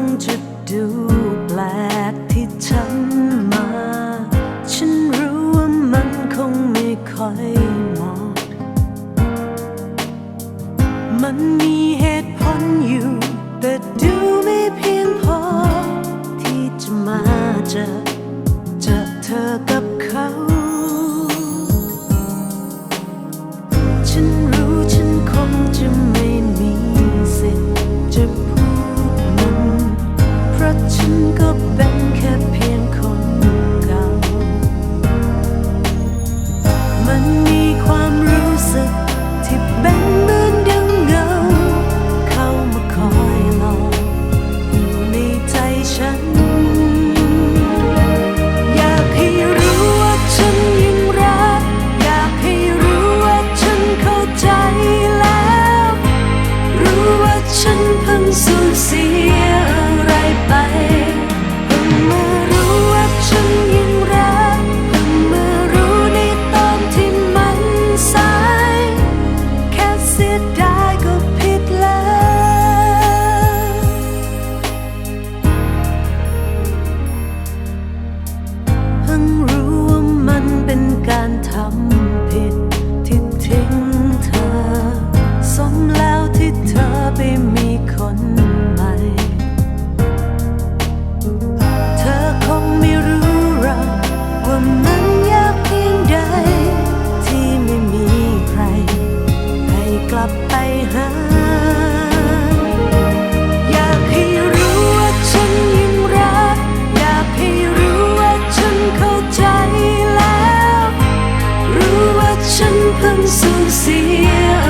งจะดูแปลกที่ฉันมา ฉันรู้ว่ามันคงไม่ค่อยเหมาะมันมีเหตุผลอยู่ แต่ดูไม่เพียงพอ ที่จะมาเจอเจอเธอกับเขา ฉันรู้ฉันคงจะ ความรู้สึกที่เป็น chân thân sự riêng